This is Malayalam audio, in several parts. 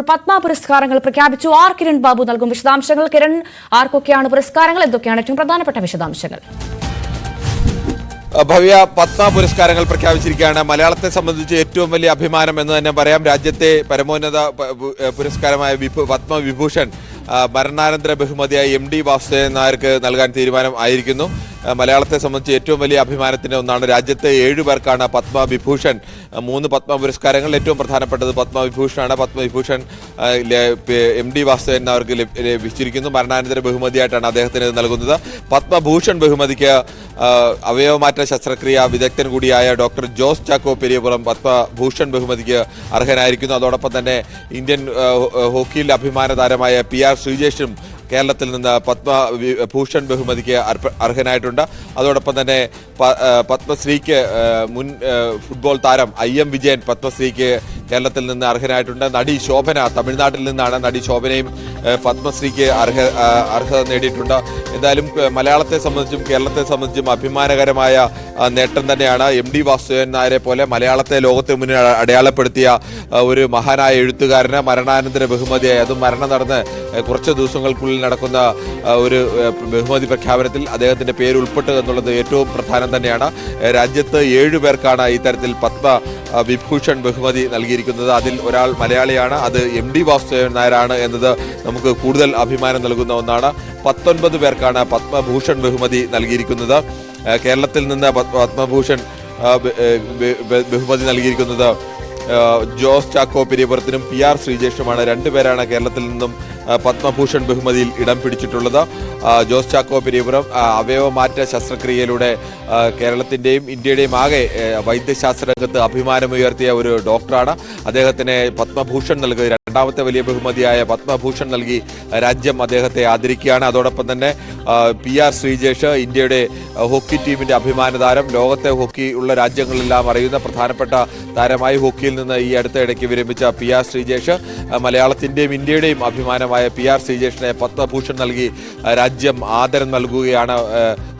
പത്മ പുരസ്കാരങ്ങൾ പ്രഖ്യാപിച്ചു. ആർ. കിരൺ ബാബു നൽകും വിശദാംശങ്ങൾ. കിരൺ ആർക്കൊക്കെയാണ് പുരസ്കാരങ്ങൾ? എന്തൊക്കെയാണ് ഏറ്റവും പ്രധാനപ്പെട്ട വിശദാംശങ്ങൾ? ഭവ്യ പത്മ പുരസ്കാരങ്ങൾ പ്രഖ്യാപിച്ചിരിക്കുകയാണ്. മലയാളത്തെ സംബന്ധിച്ച് ഏറ്റവും വലിയ അഭിമാനം എന്ന് തന്നെ പറയാം. രാജ്യത്തെ പരമോന്നത പുരസ്കാരമായ വിഭു പത്മവിഭൂഷൺ മരണാനന്തര ബഹുമതിയായി എം ഡി വാസുദേവൻ നായർക്ക് നൽകാൻ തീരുമാനം ആയിരിക്കുന്നു. മലയാളത്തെ സംബന്ധിച്ച് ഏറ്റവും വലിയ അഭിമാനത്തിന്റെ ഒന്നാണ് രാജ്യത്തെ ഏഴു പേർക്കാണ് പത്മവിഭൂഷൺ. മൂന്ന് പത്മ പുരസ്കാരങ്ങളിൽ ഏറ്റവും പ്രധാനപ്പെട്ടത് പത്മവിഭൂഷണാണ്. പത്മവിഭൂഷൺ എം ഡി വാസുദേവൻ അവർക്ക് ലഭിച്ചിരിക്കുന്നു. മരണാനന്തര ബഹുമതിയായിട്ടാണ് അദ്ദേഹത്തിന് നൽകുന്നത്. പത്മഭൂഷൺ ബഹുമതിക്ക് അവയവമാറ്റ ശസ്ത്രക്രിയ വിദഗ്ധൻ കൂടിയായ ഡോക്ടർ ജോസ് ചാക്കോ പെരിയപുറം പത്മഭൂഷൺ ബഹുമതിക്ക് അർഹനായിരിക്കുന്നു. അതോടൊപ്പം തന്നെ ഇന്ത്യൻ ഹോക്കിയിൽ അഭിമാന താരമായ പി ആർ ശ്രീജേഷും കേരളത്തിൽ നിന്ന് പത്മ ഭൂഷൺ ബഹുമതിക്ക് അർഹനായിട്ടുണ്ട്. അതോടൊപ്പം തന്നെ പത്മശ്രീക്ക് മുൻ ഫുട്ബോൾ താരം ഐ എം വിജയൻ പത്മശ്രീക്ക് കേരളത്തിൽ നിന്ന് അർഹനായിട്ടുണ്ട് നടി ശോഭന തമിഴ്നാട്ടിൽ നിന്നാണ് നടി ശോഭനയും പത്മശ്രീക്ക് അർഹ അർഹത നേടിയിട്ടുണ്ട്. എന്തായാലും മലയാളത്തെ സംബന്ധിച്ചും കേരളത്തെ സംബന്ധിച്ചും അഭിമാനകരമായ നേട്ടം തന്നെയാണ് എം ഡി വാസുദേവൻ നായരെ പോലെ മലയാളത്തെ ലോകത്തെ മുന്നിൽ അടയാളപ്പെടുത്തിയ ഒരു മഹാനായ എഴുത്തുകാരന് മരണാനന്തര ബഹുമതിയായി. അതും മരണം നടന്ന് കുറച്ച് ദിവസങ്ങൾക്കുള്ളിൽ നടക്കുന്ന ഒരു ബഹുമതി പ്രഖ്യാപനത്തിൽ അദ്ദേഹത്തിന്റെ പേര് ഉൾപ്പെട്ടു എന്നുള്ളത് ഏറ്റവും പ്രധാനം തന്നെയാണ്. രാജ്യത്ത് ഏഴു പേർക്കാണ് ഇത്തരത്തിൽ പത്മ വിഭൂഷൺ ബഹുമതി നൽകിയിരിക്കുന്നത്. അതിൽ ഒരാൾ മലയാളിയാണ്. അത് എം ഡി വാസുദേവൻ നായരാണ് എന്നത് നമുക്ക് കൂടുതൽ അഭിമാനം നൽകുന്ന ഒന്നാണ്. പത്തൊൻപത് പേർക്കാണ് പത്മഭൂഷൺ ബഹുമതി നൽകിയിരിക്കുന്നത്. കേരളത്തിൽ നിന്ന് പത്മഭൂഷൺ ബഹുമതി നൽകിയിരിക്കുന്നത് ജോസ് ചാക്കോ പെരിയപുരത്തിനും പി ആർ ശ്രീജേഷുമാണ് രണ്ടുപേരാണ് കേരളത്തിൽ നിന്നും പത്മഭൂഷൺ ബഹുമതിയിൽ ഇടം പിടിച്ചിട്ടുള്ളത്. ജോസ് ചാക്കോ പെരിയപുരം അവയവമാറ്റ ശസ്ത്രക്രിയയിലൂടെ കേരളത്തിന്റെയും ഇന്ത്യയുടെയും ആകെ വൈദ്യശാസ്ത്ര രംഗത്ത് അഭിമാനമുയർത്തിയ ഒരു ഡോക്ടറാണ്. അദ്ദേഹത്തിന് പത്മഭൂഷൺ നൽകുക രണ്ടാമത്തെ വലിയ ബഹുമതിയായ പത്മഭൂഷൺ നൽകി രാജ്യം അദ്ദേഹത്തെ ആദരിക്കുകയാണ്. അതോടൊപ്പം തന്നെ പി ആർ ശ്രീജേഷ് ഇന്ത്യയുടെ ഹോക്കി ടീമിന്റെ അഭിമാന താരം ലോകത്തെ ഹോക്കി ഉള്ള രാജ്യങ്ങളെല്ലാം അറിയുന്ന പ്രധാനപ്പെട്ട താരമായി ഹോക്കിയിൽ നിന്ന് ഈ അടുത്ത ഇടയ്ക്ക് വിരമിച്ച പി ആർ ശ്രീജേഷ് മലയാളത്തിന്റെയും ഇന്ത്യയുടെയും അഭിമാനമായ പി ആർ ശ്രീജേഷിനെ പത്മഭൂഷൺ നൽകി രാജ്യം ആദരം നൽകുകയാണ്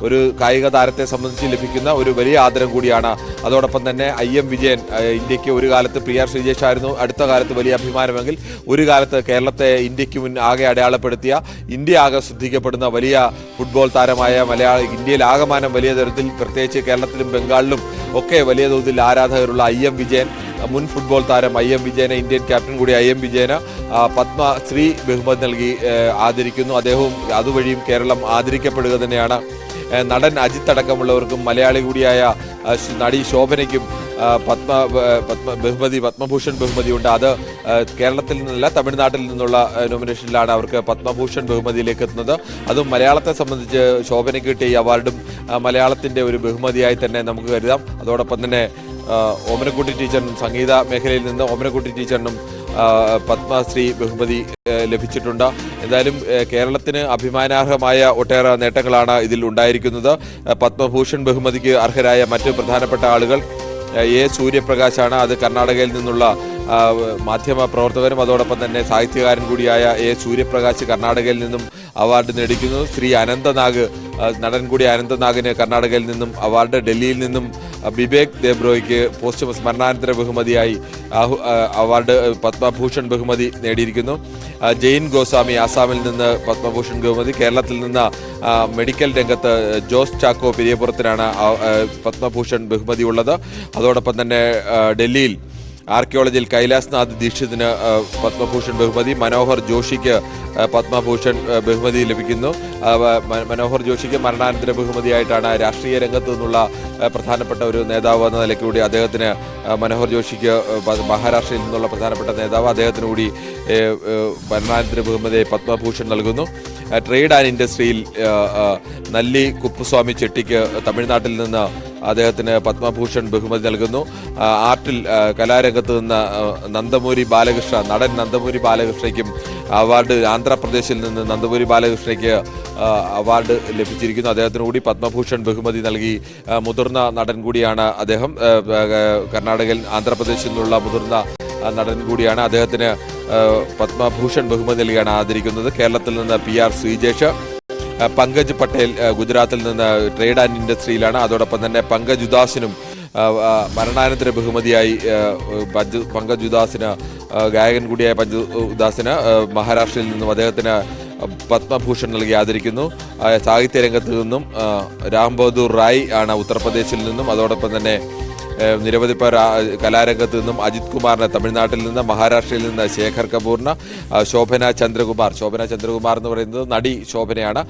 ഒരു കായിക താരത്തെ സംബന്ധിച്ച് ലഭിക്കുന്ന ഒരു വലിയ ആദരം കൂടിയാണ്. അതോടൊപ്പം തന്നെ ഐ എം വിജയൻ ഇന്ത്യയ്ക്ക് ഒരു കാലത്ത് പി ആർ ശ്രീജേഷ് ആയിരുന്നു അടുത്ത കാലത്ത് വലിയ അഭിമാനമെങ്കിൽ ഒരു കാലത്ത് കേരളത്തെ ഇന്ത്യയ്ക്ക് മുൻ ആകെ അടയാളപ്പെടുത്തിയ ഇന്ത്യ ആകെ ശ്രദ്ധിക്കപ്പെടുന്ന വലിയ ഫുട്ബോൾ താരമായ മലയാള ഇന്ത്യയിൽ ആകമാനം വലിയ തരത്തിൽ പ്രത്യേകിച്ച് കേരളത്തിലും ബംഗാളിലും ഒക്കെ വലിയ തോതിൽ ആരാധകരുള്ള ഐ എം വിജയൻ മുൻ ഫുട്ബോൾ താരം ഐ എം വിജയനെ ഇന്ത്യൻ ക്യാപ്റ്റൻ കൂടി ഐ എം വിജയന് പത്മശ്രീ ബഹുമതി നൽകി ആദരിക്കുന്നു. അദ്ദേഹവും അതുവഴിയും കേരളം ആദരിക്കപ്പെടുക തന്നെയാണ്. നടൻ അജിത്ത് അടക്കമുള്ളവർക്കും മലയാളി കൂടിയായ നടി ശോഭനയ്ക്കും പത്മ പത്മ ബഹുമതി പത്മഭൂഷൺ ബഹുമതി ഉണ്ട്. അത് കേരളത്തിൽ നിന്നല്ല തമിഴ്നാട്ടിൽ നിന്നുള്ള നോമിനേഷനിലാണ് അവർക്ക് പത്മഭൂഷൺ ബഹുമതിയിലേക്ക് എത്തുന്നത്. അതും മലയാളത്തെ സംബന്ധിച്ച് ശോഭനയ്ക്ക് കിട്ടിയ ഈ അവാർഡും മലയാളത്തിന്റെ ഒരു ബഹുമതിയായി തന്നെ നമുക്ക് കരുതാം. അതോടൊപ്പം തന്നെ ഓമനക്കുട്ടി ടീച്ചറിനും സംഗീത മേഖലയിൽ നിന്ന് ഓമനക്കുട്ടി ടീച്ചറിനും പത്മശ്രീ ബഹുമതി ലഭിച്ചിട്ടുണ്ട്. എന്തായാലും കേരളത്തിന് അഭിമാനാർഹമായ ഒട്ടേറെ നേട്ടങ്ങളാണ് ഇതിൽ ഉണ്ടായിരിക്കുന്നത്. പത്മഭൂഷൺ ബഹുമതിക്ക് അർഹരായ മറ്റ് പ്രധാനപ്പെട്ട ആളുകൾ എ സൂര്യപ്രകാശാണ് അത് കർണാടകയിൽ നിന്നുള്ള മാധ്യമ പ്രവർത്തകരും അതോടൊപ്പം തന്നെ സാഹിത്യകാരൻ കൂടിയായ എ സൂര്യപ്രകാശ് കർണാടകയിൽ നിന്നും അവാർഡ് നേടിക്കുന്നു ശ്രീ അനന്തനാഗ് നടൻ കൂടി അനന്തനാഗിന് കർണാടകയിൽ നിന്നും അവാർഡ് ഡൽഹിയിൽ നിന്നും ബിബേക് ദേബ്രോയ്ക്ക് പോസ്റ്റ് മരണാനന്തര ബഹുമതിയായി അവാർഡ് പത്മഭൂഷൺ ബഹുമതി നേടിയിരിക്കുന്നു. ജെയിൻ ഗോസ്വാമി ആസാമിൽ നിന്ന് പത്മഭൂഷൺ ബഹുമതി കേരളത്തിൽ നിന്ന് മെഡിക്കൽ രംഗത്ത് ജോസ് ചാക്കോ പെരിയപുറത്തിനാണ് പത്മഭൂഷൺ ബഹുമതി ഉള്ളത് അതോടൊപ്പം തന്നെ ഡൽഹിയിൽ ആർക്കിയോളജിയിൽ കൈലാസ്നാഥ് ദീക്ഷിതിന് പത്മഭൂഷൺ ബഹുമതി മനോഹർ ജോഷിക്ക് പത്മഭൂഷൺ ബഹുമതി ലഭിക്കുന്നു. മനോഹർ ജോഷിക്ക് മരണാനന്തര ബഹുമതിയായിട്ടാണ് രാഷ്ട്രീയ രംഗത്തു നിന്നുള്ള പ്രധാനപ്പെട്ട ഒരു നേതാവ് എന്ന നിലയ്ക്ക് കൂടി അദ്ദേഹത്തിന് മനോഹർ ജോഷിക്ക് മഹാരാഷ്ട്രയിൽ നിന്നുള്ള പ്രധാനപ്പെട്ട നേതാവ്. അദ്ദേഹത്തിന് കൂടി മരണാനന്തര ബഹുമതി പത്മഭൂഷൺ നൽകുന്നു. ട്രേഡ് ആൻഡ് ഇൻഡസ്ട്രിയിൽ നല്ലി കുപ്പുസ്വാമി ചെട്ടിക്ക് തമിഴ്നാട്ടിൽ നിന്ന് അദ്ദേഹത്തിന് പത്മഭൂഷൺ ബഹുമതി നൽകുന്നു. ആർട്ടിൽ കലാരംഗത്ത് നിന്ന് നന്ദമൂരി ബാലകൃഷ്ണ നടൻ നന്ദമൂരി ബാലകൃഷ്ണയ്ക്കും അവാർഡ് ആന്ധ്രാപ്രദേശിൽ നിന്ന് നന്ദമൂരി ബാലകൃഷ്ണയ്ക്ക് അവാർഡ് ലഭിച്ചിരിക്കുന്നു. അദ്ദേഹത്തിന് കൂടി പത്മഭൂഷൺ ബഹുമതി നൽകി. മുതിർന്ന നടൻ കൂടിയാണ് അദ്ദേഹം. കർണാടകയിൽ ആന്ധ്രാപ്രദേശിൽ നിന്നുള്ള മുതിർന്ന നടൻ കൂടിയാണ് അദ്ദേഹത്തിന് പത്മഭൂഷൺ ബഹുമതി നൽകിയാണ് ആദരിക്കുന്നത്. കേരളത്തിൽ നിന്ന് പി ആർ ശ്രീജേഷ്. പങ്കജ് പട്ടേൽ ഗുജറാത്തിൽ നിന്ന് ട്രേഡ് ആൻഡ് ഇൻഡസ്ട്രിയിലാണ്. അതോടൊപ്പം തന്നെ പങ്കജ് ഉദാസിനും മരണാനന്തര ബഹുമതിയായി പങ്കജ് ഉദാസിന് ഗായകൻ കൂടിയായ പഞ്ച് ഉദാസിന് മഹാരാഷ്ട്രയിൽ നിന്നും അദ്ദേഹത്തിന് പത്മഭൂഷൺ നൽകി ആദരിക്കുന്നു. സാഹിത്യരംഗത്ത് സാഹിത്യ രംഗത്ത് നിന്നും രാംബഹദൂർ റായ് ആണ് ഉത്തർപ്രദേശിൽ നിന്നും. അതോടൊപ്പം തന്നെ നിരവധി പേർ കലാരംഗത്ത് നിന്നും അജിത് കുമാറിനെ തമിഴ്നാട്ടിൽ നിന്ന് മഹാരാഷ്ട്രയിൽ നിന്ന് ശേഖർ കപൂറിന് ശോഭന ചന്ദ്രകുമാർ. ശോഭന ചന്ദ്രകുമാർ എന്ന് പറയുന്നത് നടി ശോഭനയാണ്.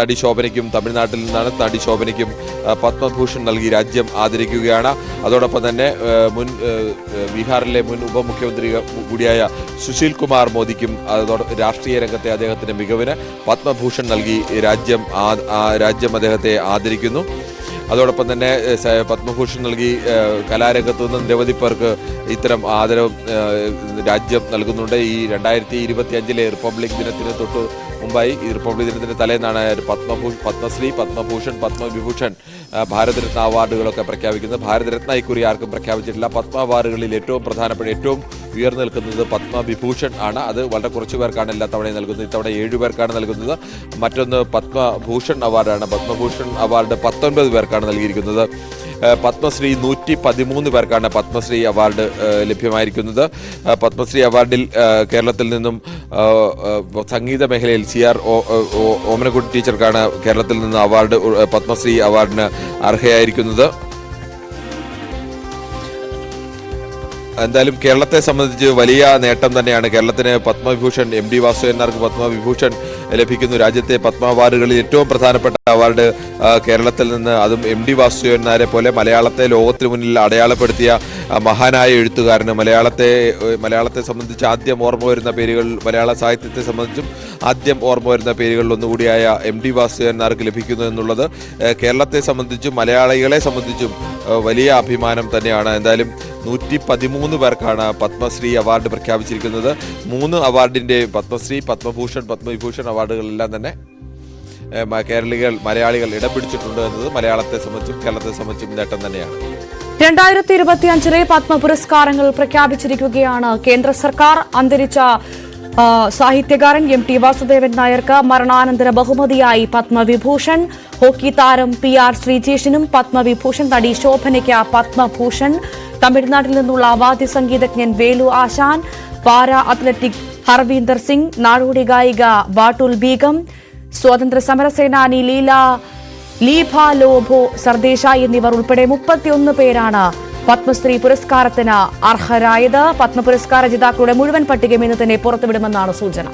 നടി ശോഭനയ്ക്കും തമിഴ്നാട്ടിൽ നിന്നാണ് നടി ശോഭനയ്ക്കും പത്മഭൂഷൺ നൽകി രാജ്യം ആദരിക്കുകയാണ്. അതോടൊപ്പം തന്നെ മുൻ ബീഹാറിലെ മുൻ ഉപമുഖ്യമന്ത്രി കൂടിയായ സുശീൽ കുമാർ മോദിക്കും അതോടൊപ്പം രാഷ്ട്രീയ രംഗത്തെ അദ്ദേഹത്തിന്റെ മികവിന് പത്മഭൂഷൺ നൽകി രാജ്യം രാജ്യം അദ്ദേഹത്തെ ആദരിക്കുന്നു. അതോടൊപ്പം തന്നെ പത്മഭൂഷൺ നൽകി കലാരംഗത്ത് നിന്ന് നിരവധി പേർക്ക് ഇത്തരം ആദരവ് രാജ്യം നൽകുന്നുണ്ട്. ഈ രണ്ടായിരത്തി ഇരുപത്തി അഞ്ചിലെ റിപ്പബ്ലിക് ദിനത്തിന് തൊട്ട് ഈ റിപ്പബ്ലിക് ദിനത്തിന്റെ തലേന്നാണ് പത്മഭൂ പത്മശ്രീ പത്മഭൂഷൺ പത്മവിഭൂഷൺ ഭാരതരത്ന അവാർഡുകളൊക്കെ പ്രഖ്യാപിക്കുന്നത്. ഭാരതരത്ന ഇക്കുറി ആർക്കും പ്രഖ്യാപിച്ചിട്ടില്ല. പത്മ അവാർഡുകളിൽ ഏറ്റവും പ്രധാനപ്പെട്ട ഏറ്റവും ഉയർന്നു നിൽക്കുന്നത് പത്മവിഭൂഷൺ ആണ്. അത് വളരെ കുറച്ച് പേർക്കാണ് എല്ലാ തവണയും നൽകുന്നത്. ഇത്തവണ ഏഴു പേർക്കാണ് നൽകുന്നത്. മറ്റൊന്ന് പത്മഭൂഷൺ അവാർഡാണ്. പത്മഭൂഷൺ അവാർഡ് പത്തൊൻപത് പേർക്കാണ് നൽകിയിരിക്കുന്നത്. പത്മശ്രീ നൂറ്റി പതിമൂന്ന് പേർക്കാണ് പത്മശ്രീ അവാർഡ് ലഭ്യമായിരിക്കുന്നത്. പത്മശ്രീ അവാർഡിൽ കേരളത്തിൽ നിന്നും സംഗീത മേഖലയിൽ സി ആർ ഓമനക്കുട്ടി ടീച്ചർക്കാണ് കേരളത്തിൽ നിന്ന് അവാർഡ് പത്മശ്രീ അവാർഡിന് അർഹയായിരിക്കുന്നത്. എന്തായാലും കേരളത്തെ സംബന്ധിച്ച് വലിയ നേട്ടം തന്നെയാണ്. കേരളത്തിന് പത്മവിഭൂഷൺ എം ഡി വാസുദേവനാർക്ക് പത്മവിഭൂഷൺ ലഭിക്കുന്നു. രാജ്യത്തെ പത്മ അവാർഡുകളിൽ ഏറ്റവും പ്രധാനപ്പെട്ട അവാർഡ് കേരളത്തിൽ നിന്ന് അതും എം ഡി വാസുദേവനാരെ പോലെ മലയാളത്തെ ലോകത്തിന് മുന്നിൽ അടയാളപ്പെടുത്തിയ മഹാനായ എഴുത്തുകാരന് മലയാളത്തെ മലയാളത്തെ സംബന്ധിച്ച് ആദ്യം ഓർമ്മ വരുന്ന പേരുകൾ മലയാള സാഹിത്യത്തെ സംബന്ധിച്ചും ആദ്യം ഓർമ്മ വരുന്ന പേരുകളിൽ ഒന്നുകൂടിയായ എം ഡി വാസുദേവനാർക്ക് ലഭിക്കുന്നു എന്നുള്ളത് കേരളത്തെ സംബന്ധിച്ചും മലയാളികളെ സംബന്ധിച്ചും വലിയ അഭിമാനം തന്നെയാണ്. എന്തായാലും നൂറ്റി പതിമൂന്ന് പേർക്കാണ് പത്മശ്രീ അവാർഡ് പ്രഖ്യാപിച്ചിരിക്കുന്നത്. മൂന്ന് അവാർഡിന്റെ പത്മശ്രീ പത്മഭൂഷൺ പത്മവിഭൂഷൺ അവാർഡുകളെല്ലാം തന്നെ കേരളികൾ മലയാളികൾ ഇടം പിടിച്ചിട്ടുണ്ട് എന്നത് മലയാളത്തെ സംബന്ധിച്ചും കേരളത്തെ സംബന്ധിച്ചും നേട്ടം തന്നെയാണ്. രണ്ടായിരത്തി ഇരുപത്തിയഞ്ചിലെ പത്മ പുരസ്കാരങ്ങൾ പ്രഖ്യാപിച്ചിരിക്കുകയാണ് കേന്ദ്ര സർക്കാർ. അന്തരിച്ച സാഹിത്യകാരൻ എം ടി വാസുദേവൻ നായർക്ക് മരണാനന്തര ബഹുമതിയായി പത്മവിഭൂഷൺ. ഹോക്കി താരം പി ആർ ശ്രീജേഷിനും പത്മവിഭൂഷൺ നടി ശോഭനയ്ക്ക് പത്മഭൂഷൺ. തമിഴ്നാട്ടിൽ നിന്നുള്ള വാദ്യ സംഗീതജ്ഞൻ വേലു ആശാൻ. Para athletic Harvinder Singh. നാടോടി ഗായിക ബാട്ടുൽ ബീഗം. സ്വാതന്ത്ര്യ സമരസേനാനി ലീല ലീഭ ലോഭോ സർദേശ എന്നിവർ ഉൾപ്പെടെ മുപ്പത്തിയൊന്ന് പേരാണ് പത്മശ്രീ പുരസ്കാരത്തിന് അർഹരായത്. പത്മ പുരസ്കാര ജേതാക്കളുടെ മുഴുവൻ പട്ടികയും ഇന്ന് തന്നെ പുറത്തുവിടുമെന്നാണ് സൂചന.